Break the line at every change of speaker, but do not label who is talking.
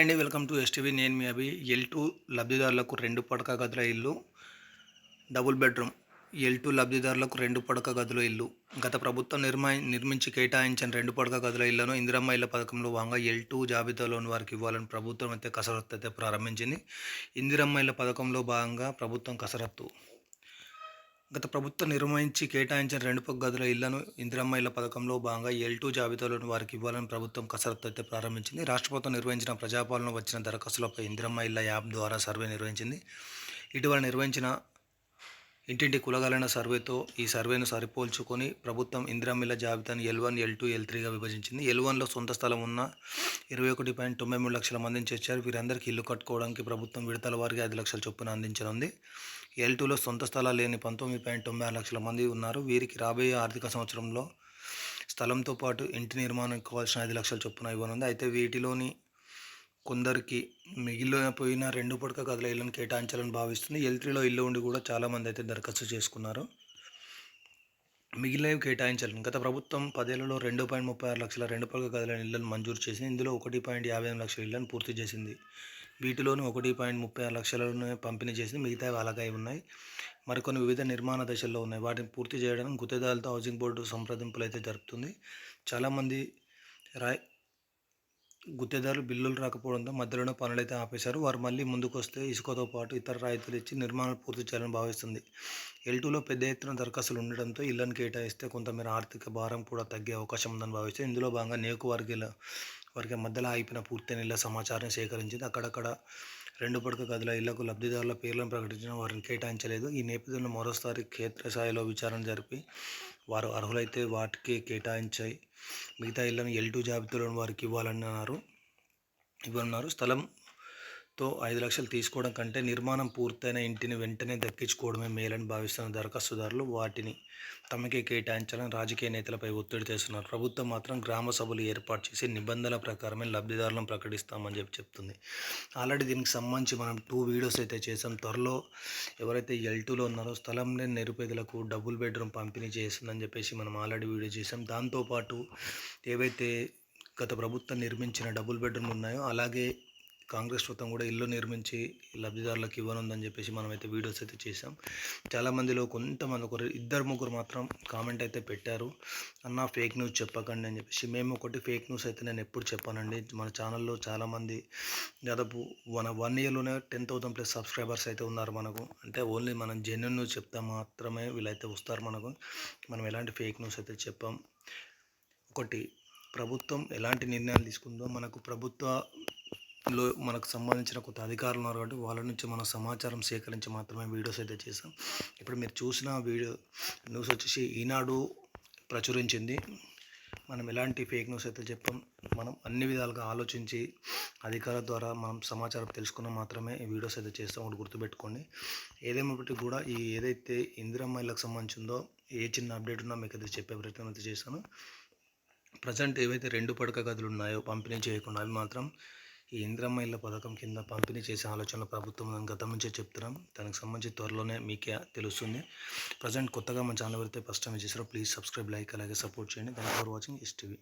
And welcome to STV నేను మీ అభి. L two లబ్ధిదారులకు రెండు పడక గదుల ఇల్లు డబుల్ బెడ్రూమ్. ఎల్ టూ లబ్ధిదారులకు రెండు పడక గదుల ఇల్లు. గత ప్రభుత్వం నిర్మా నిర్మించి కేటాయించిన రెండు పడక గదుల ఇళ్ళను ఇందిరమ్మ ఇళ్ళ పథకంలో భాగంగా ఎల్ టూ జాబితాలోని వారికి ఇవ్వాలని ప్రభుత్వం అయితే కసరత్తు అయితే ప్రారంభించింది. ఇందిరమ్మ ఇళ్ళ పథకంలో భాగంగా ప్రభుత్వం కసరత్తు గత ప్రభుత్వం నిర్వహించి కేటాయించిన రెండు గదుల ఇళ్ళను ఇందిరమ్మ ఇళ్ళ పథకంలో భాగంగా ఎల్ టూ జాబితాలోని వారికి ఇవ్వాలని ప్రభుత్వం కసరత్తు అయితే ప్రారంభించింది. రాష్ట్ర ప్రభుత్వం నిర్వహించిన ప్రజాపాలన వచ్చిన దరఖాస్తులపై ఇందిరమ్మ ఇళ్ళ యాప్ ద్వారా సర్వే నిర్వహించింది. ఇటీవల నిర్వహించిన ఇంటింటి కులగలైన సర్వేతో ఈ సర్వేను సరిపోల్చుకొని ప్రభుత్వం ఇందిరమ్మ ఇళ్ళ జాబితాను L one L two L త్రీగా విభజించింది. ఎల్ వన్లో సొంత స్థలం ఉన్న ఇరవై ఒకటి పాయింట్ తొంభై మూడు లక్షల మందిని చేర్చారు. వీరందరికీ ఇల్లు కట్టుకోవడానికి ప్రభుత్వం విడతల వారికి ఐదు లక్షల చొప్పున అందించనుంది. ఎల్ టూలో సొంత స్థలాలు లేని పంతొమ్మిది పాయింట్ తొంభై ఆరు లక్షల మంది ఉన్నారు. వీరికి రాబోయే ఆర్థిక సంవత్సరంలో స్థలంతో పాటు ఇంటి నిర్మాణానికి కావాల్సిన ఐదు లక్షల చొప్పున ఇవ్వనుంది. అయితే వీటిలోని కొందరికి మిగిలిపోయిన రెండు పడక గదుల ఇళ్ళను కేటాయించాలని భావిస్తుంది. ఎల్ త్రీలో ఇల్లు ఉండి కూడా చాలామంది అయితే దరఖాస్తు చేసుకున్నారు. మిగిలినవి కేటాయించాలని గత ప్రభుత్వం పదేళ్ళలో రెండు పాయింట్ ముప్పై ఆరు లక్షల రెండు పడక గదుల ఇళ్ళను మంజూరు చేసింది. ఇందులో ఒకటి పాయింట్ యాభై ఎనిమిది లక్షల ఇళ్ళను పూర్తి చేసింది. వీటిలోని ఒకటి పాయింట్ ముప్పై ఆరు లక్షలను పంపిణీ చేసింది. మిగతా అలాగే ఉన్నాయి. మరికొన్ని వివిధ నిర్మాణ దశల్లో ఉన్నాయి. వాటిని పూర్తి చేయడానికి గుత్తేదారులతో హౌసింగ్ బోర్డు సంప్రదింపులు అయితే జరుపుతుంది. చాలామంది రాయ్ గుత్తేదారులు బిల్లులు రాకపోవడంతో మధ్యలోనే పనులైతే ఆపేశారు. వారు మళ్ళీ ముందుకు వస్తే ఇసుకతో పాటు ఇతర రాయితీలు ఇచ్చి నిర్మాణాలు పూర్తి చేయాలని భావిస్తుంది. ఎల్టూలో పెద్ద ఎత్తున దరఖాస్తులు ఉండడంతో ఇళ్ళను కేటాయిస్తే కొంతమేర ఆర్థిక భారం కూడా తగ్గే అవకాశం ఉందని భావిస్తే ఇందులో భాగంగా నియోజకవర్గాల వారికి మధ్యలో ఆగిపోయిన పూర్తయిన ఇళ్ళ సమాచారాన్ని సేకరించింది. అక్కడక్కడ రెండు పడక గదుల ఇళ్ళకు లబ్ధిదారుల పేర్లను ప్రకటించిన వారిని కేటాయించలేదు. ఈ నేపథ్యంలో మరోసారి క్షేత్రస్థాయిలో విచారణ జరిపి వారు అర్హులైతే వాటికి కేటాయించాయి. మిగతా ఇళ్ళను ఎల్ టూ జాబితాలోని వారికి ఇవ్వాలని అన్నారు ఇవ్వనున్నారు తో ఐదు లక్షలు తీసుకోవడం కంటే నిర్మాణం పూర్తయిన ఇంటిని వెంటనే దక్కించుకోవడమే మేలని భావిస్తున్న దరఖాస్తుదారులు వాటిని తమకే కేటాయించాలని రాజకీయ నేతలపై ఒత్తిడి చేస్తున్నారు. ప్రభుత్వం మాత్రం గ్రామ సభలు ఏర్పాటు చేసి నిబంధనల ప్రకారమే లబ్ధిదారులను ప్రకటిస్తామని చెప్పి చెప్తుంది. ఆల్రెడీ దీనికి సంబంధించి మనం టూ వీడియోస్ అయితే చేసాం త్వరలో ఎవరైతే ఎల్ టూలో ఉన్నారో స్థలంలో నిరుపేదలకు డబుల్ బెడ్రూమ్ పంపిణీ చేస్తుందని చెప్పేసి మనం ఆల్రెడీ వీడియో చేసాం దాంతోపాటు ఏవైతే గత ప్రభుత్వం నిర్మించిన డబుల్ బెడ్రూమ్ ఉన్నాయో అలాగే కాంగ్రెస్ ప్రభుత్వం కూడా ఇల్లు నిర్మించి లబ్ధిదారులకు ఇవ్వనుందని చెప్పేసి మనం అయితే వీడియోస్ అయితే చేసాం చాలామందిలో కొంతమంది ఒకరు ఇద్దరు ముగ్గురు మాత్రం కామెంట్ అయితే పెట్టారు. అన్న ఫేక్ న్యూస్ చెప్పకండి అని చెప్పేసి. మేము ఒకటి ఫేక్ న్యూస్ అయితే నేను ఎప్పుడు చెప్పానండి. మన ఛానల్లో చాలామంది దాదాపు వన్ వన్ ఇయర్లోనే టెన్ థౌసండ్ ప్లస్ సబ్స్క్రైబర్స్ అయితే ఉన్నారు మనకు. అంటే ఓన్లీ మనం జెన్యున్ న్యూస్ చెప్తే మాత్రమే వీళ్ళైతే వస్తారు మనకు. మనం ఎలాంటి ఫేక్ న్యూస్ అయితే చెప్పాం. ఒకటి ప్రభుత్వం ఎలాంటి నిర్ణయాలు తీసుకుందో మనకు ప్రభుత్వ లో మనకు సంబంధించిన కొత్త అధికారులు ఉన్నారు కాబట్టి వాళ్ళ నుంచి మనం సమాచారం సేకరించి మాత్రమే వీడియోస్ అయితే చేసాం ఇప్పుడు మీరు చూసిన వీడియో న్యూస్ వచ్చేసి ఈనాడు ప్రచురించింది. మనం ఎలాంటి ఫేక్ న్యూస్ అయితే చెప్పాం. మనం అన్ని విధాలుగా ఆలోచించి అధికారుల ద్వారా మనం సమాచారం తెలుసుకున్న మాత్రమే ఈ వీడియోస్ అయితే చేస్తాం. ఒకటి గుర్తుపెట్టుకోండి. ఏదేమైనప్పటికీ కూడా ఈ ఏదైతే ఇందిరమ్మాయిలకు సంబంధించిందో ఏ చిన్న అప్డేట్ ఉన్నా మీకు అయితే చెప్పే ప్రయత్నం అయితే చేశాను. ప్రజెంట్ ఏవైతే రెండు పడక గదులు ఉన్నాయో పంపిణీ చేయకుండా అవి మాత్రం ఈ ఇంద్రమ్మ ఇళ్ళ పథకం కింద పంపిణీ చేసే ఆలోచనలు ప్రభుత్వం గతం నుంచే చెప్తున్నాం. దానికి సంబంధించి త్వరలోనే మీకే తెలుస్తుంది. ప్రజెంట్ కొత్తగా మన ఛానల్ పెడితే ఫస్ట్ టైం చేసారో ప్లీజ్ సబ్స్క్రైబ్ లైక్ అలాగే సపోర్ట్ చేయండి. Thank for watching. S TV.